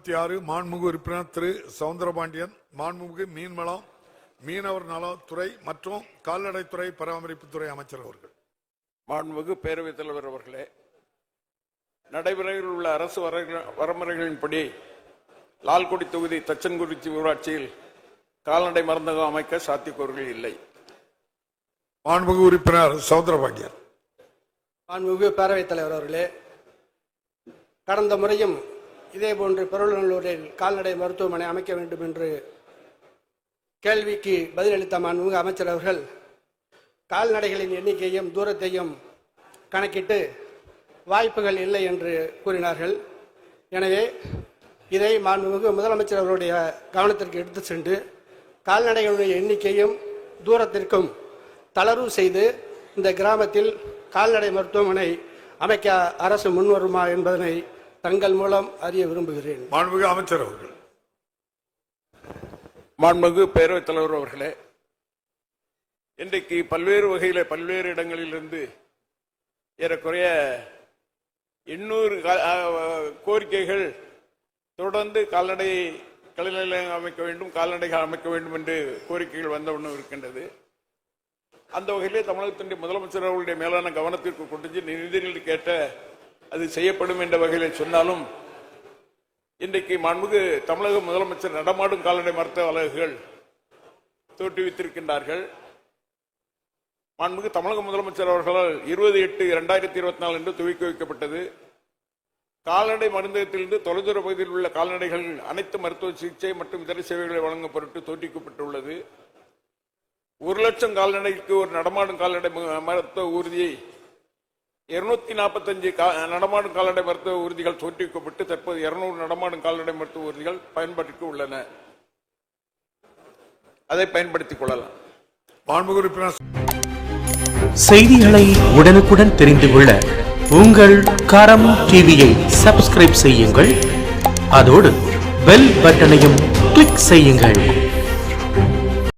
இருபத்தி ஆறு மாண்புமிகு உறுப்பினர் திரு. சவுந்தரபாண்டியன் மாண்புமிகு மீன்வளம் மீனவர் நலத்துறை மற்றும் கால்நடைத்துறை பராமரிப்புத்துறை அமைச்சர் அவர்கள். மாண்புமிகு பேரவைத் தலைவர் அவர்களே நடைமுறையில் உள்ள அரசு வரமுறைகளின்படி லால்குடி தொகுதி தச்சன்குறிச்சி ஊராட்சியில் கால்நடை மருந்தகம் அமைக்க சாத்தியக்கூறுகள் இல்லை. மாண்புமிகு உறுப்பினர் சவுந்தரபாண்டியன். மாண்புமிகு பேரவைத் தலைவர் அவர்களே கடந்த முறையும் இதேபோன்று பெருநல்லூரில் கால்நடை மருத்துவமனை அமைக்க வேண்டும் என்று கேள்விக்கு பதிலளித்த மாண்புமிகு அமைச்சர் அவர்கள் கால்நடைகளின் எண்ணிக்கையும் தூரத்தையும் கணக்கிட்டு வாய்ப்புகள் இல்லை என்று கூறினார்கள். எனவே இதை மாண்புமிகு முதலமைச்சர் அவருடைய கவனத்திற்கு எடுத்து சென்று கால்நடைகளுடைய எண்ணிக்கையும் தூரத்திற்கும் தளர்வு செய்து இந்த கிராமத்தில் கால்நடை மருத்துவமனை அமைக்க அரசு முன்வருமா என்பதனை தங்கள் மூலம் அறிய விரும்புகிறேன். மாண்புமிகு அமைச்சர் அவர்கள். மாண்புமிகு பேரவைத் தலைவர் அவர்களே இன்றைக்கு பல்வேறு வகையில பல்வேறு இடங்களிலிருந்து ஏறக்குறைய எண்ணூறு கோரிக்கைகள் தொடர்ந்து கால்நடை கலைநிலையம் அமைக்க வேண்டும் கால்நடைகள் அமைக்க வேண்டும் என்று கோரிக்கைகள் வந்த ஒன்றும் இருக்கின்றது. அந்த வகையிலே தமிழகத்தினுடைய முதலமைச்சர் அவர்களுடைய மேலான கவனத்திற்கு கொண்டு நிதிநிலை கேட்ட அது செய்யப்படும் என்ற வகையில் சொன்னாலும் இன்றைக்கு மாண்புமிகு தமிழக முதலமைச்சர் நடமாடும் கால்நடை மருத்துவ அலகுகள் தோற்றுவித்திருக்கின்றார்கள் மாண்புக்கு தமிழக முதலமைச்சர் அவர்களால் இருபது எட்டு இரண்டாயிரத்தி இருபத்தி நாலு என்று துவக்கி வைக்கப்பட்டது. கால்நடை மருந்தகத்திலிருந்து தொலைதூர பகுதியில் உள்ள கால்நடைகள் அனைத்து மருத்துவ சிகிச்சை மற்றும் இதர சேவைகளை வழங்கும் பொருட்டு தோற்றுவிக்கப்பட்டுள்ளது ஒரு லட்சம் கால்நடைக்கு ஒரு நடமாடும் கால்நடை ம- மருத்துவ ஊர்தியை இருநூத்தி நாற்பத்தஞ்சு நடமாடும் கால்நடை மருத்துவ ஊர்திகள் தோற்றுவிக்கப்பட்டு தற்போது இருநூறு நடமாடும் கால்நடை மருத்துவ ஊர்திகள் பயன்பாட்டிற்கு உள்ளன. அதை பயன்படுத்திக் கொள்ளலாம். செய்திகளை உடனுக்குடன் தெரிந்து கொள்ள உங்கள் கரம் டிவியை சப்ஸ்கிரைப் செய்யுங்கள். அதோடு பெல் பட்டனையும் கிளிக் செய்யுங்கள்.